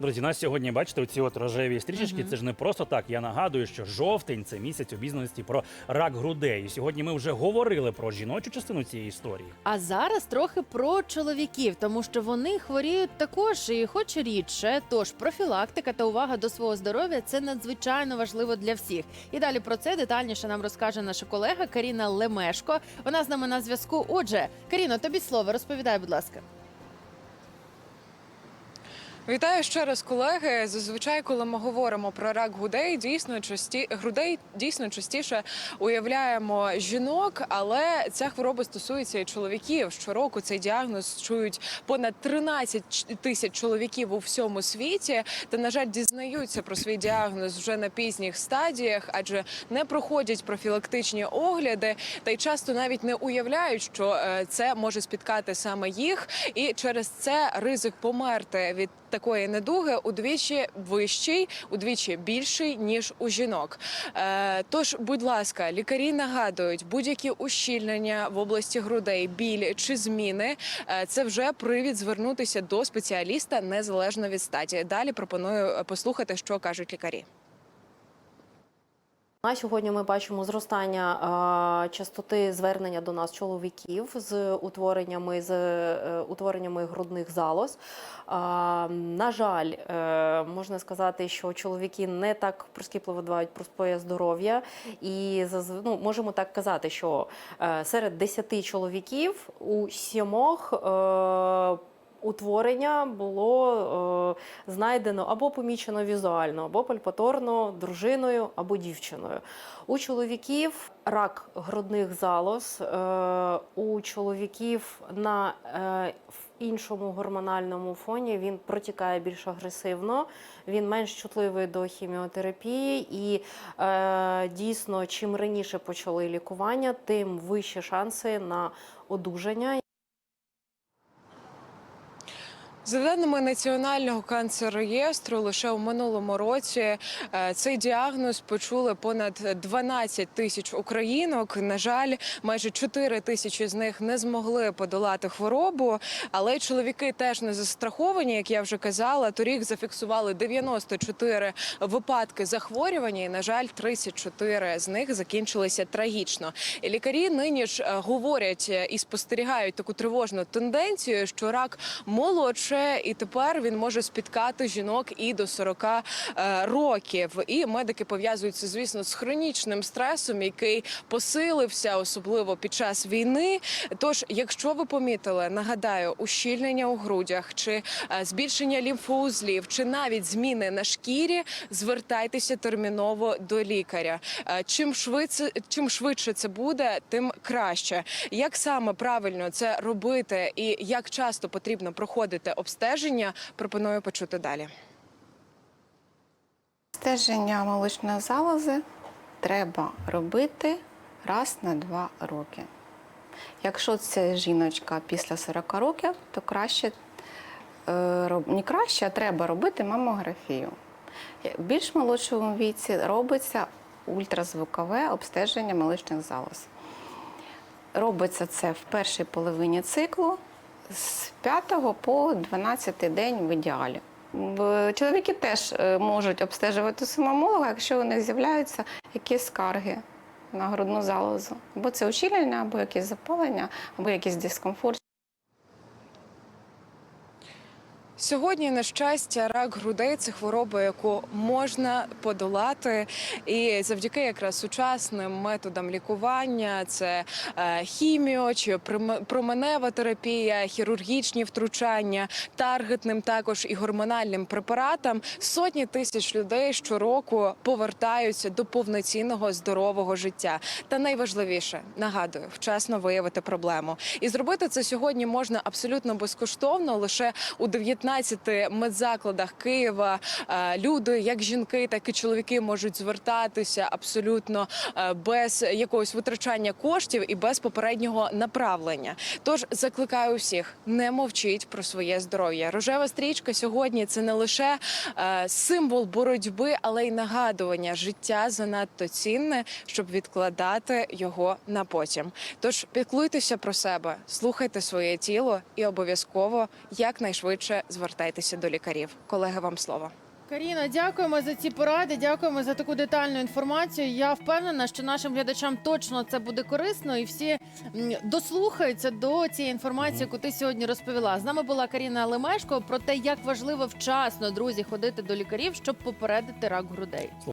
Друзі, у нас сьогодні бачите оці от рожеві стрічечки. Це ж не просто так. Я нагадую, що жовтень це місяць обізнаності про рак грудей. І сьогодні ми вже говорили про жіночу частину цієї історії. А зараз трохи про чоловіків, тому що вони хворіють також і хоч рідше. Тож профілактика та увага до свого здоров'я це надзвичайно важливо для всіх. І далі про це детальніше нам розкаже наша колега Каріна Лемешко. Вона з нами на зв'язку. Отже, Каріно, тобі слово розповідай, будь ласка. Вітаю ще раз, колеги. Зазвичай, коли ми говоримо про рак грудей, дійсно часті грудей дійсно частіше уявляємо жінок, але ця хвороба стосується і чоловіків. Щороку цей діагноз чують понад 13 тисяч чоловіків у всьому світі. Та на жаль, дізнаються про свій діагноз вже на пізніх стадіях, адже не проходять профілактичні огляди, та й часто навіть не уявляють, що е, це може спіткати саме їх, і через це ризик померти від такої недуги удвічі вищий, удвічі більший ніж у жінок. Е, тож, будь ласка, лікарі нагадують, будь-які ущільнення в області грудей, біль чи зміни е, це вже привід звернутися до спеціаліста незалежно від статі. Далі пропоную е, послухати, що кажуть лікарі. На сьогодні ми бачимо зростання частоти звернення до нас чоловіків з утвореннями з е, утвореннями грудних залоз. На жаль, е, можна сказати, що чоловіки не так прискіпливо дбають про своє здоров'я, і ну, можемо так казати, що е, серед 10 чоловіків у сімох. Утворення було е, знайдено або помічено візуально, або пальпаторно дружиною або дівчиною. У чоловіків рак грудних залоз, е, у чоловіків на е, іншому гормональному фоні він протікає більш агресивно, він менш чутливий до хіміотерапії, і е, дійсно, чим раніше почали лікування, тим вищі шанси на одужання. За даними Національного канцереєстру, лише у минулому році е, цей діагноз почули понад 12 тисяч українок. На жаль, майже 4 тисячі з них не змогли подолати хворобу. Але чоловіки теж не застраховані, як я вже казала. Торік зафіксували 94 випадки захворювання. І на жаль, 34 з них закінчилися трагічно. І лікарі нині ж е, говорять е, і спостерігають таку тривожну тенденцію, що рак молодше, і тепер він може спіткати жінок і до 40 е, років. І медики пов'язуються, звісно, з хронічним стресом, який посилився, особливо під час війни. Тож, якщо ви помітили, нагадаю, ущільнення у грудях чи е, збільшення лімфоузлів, чи навіть зміни на шкірі, звертайтеся терміново до лікаря. Е, Чим швидше, чим швидше це буде, тим краще. Як саме правильно це робити, і як часто потрібно проходити обстеження, пропоную почути далі. Стеження молочної залози треба робити раз на два роки. Якщо це жіночка після 40 років, то краще е, не краще, а треба робити мамографію. В більш молодшому віці робиться ультразвукове обстеження молочних залоз. Робиться це в першій половині циклу з 5 по 12 день в ідеалі. Чоловіки теж е, можуть обстежувати сомомолога, якщо у них з'являються якісь скарги на грудну залозу. Або це ущільнення, або якісь запалення, або якийсь дискомфорт. Сьогодні, на щастя, рак грудей це хвороба, яку можна подолати, і завдяки якраз сучасним методам лікування, це е, хіміо чи променева терапія, хірургічні втручання, таргетним також і гормональним препаратам. Сотні тисяч людей щороку повертаються до повноцінного здорового життя. Та найважливіше нагадую, вчасно виявити проблему. І зробити це сьогодні можна абсолютно безкоштовно лише у 19 медзакладах Києва. Е, Люди, як жінки, так і чоловіки, можуть звертатися абсолютно е, без якогось витрачання коштів і без попереднього направлення. Тож закликаю всіх, не мовчіть про своє здоров'я. Рожева стрічка сьогодні це не лише е, символ боротьби, але й нагадування життя занадто цінне, щоб відкладати його на потім. Тож піклуйтеся про себе, слухайте своє тіло і обов'язково якнайшвидше до лікарів. Колеги, вам слово. Каріна, дякуємо за ці поради. Дякуємо за таку детальну інформацію. Я впевнена, що нашим глядачам точно це буде корисно, і всі дослухаються до цієї інформації, яку ти сьогодні розповіла. З нами була Каріна Лемешко про те, як важливо вчасно друзі ходити до лікарів, щоб попередити рак грудей.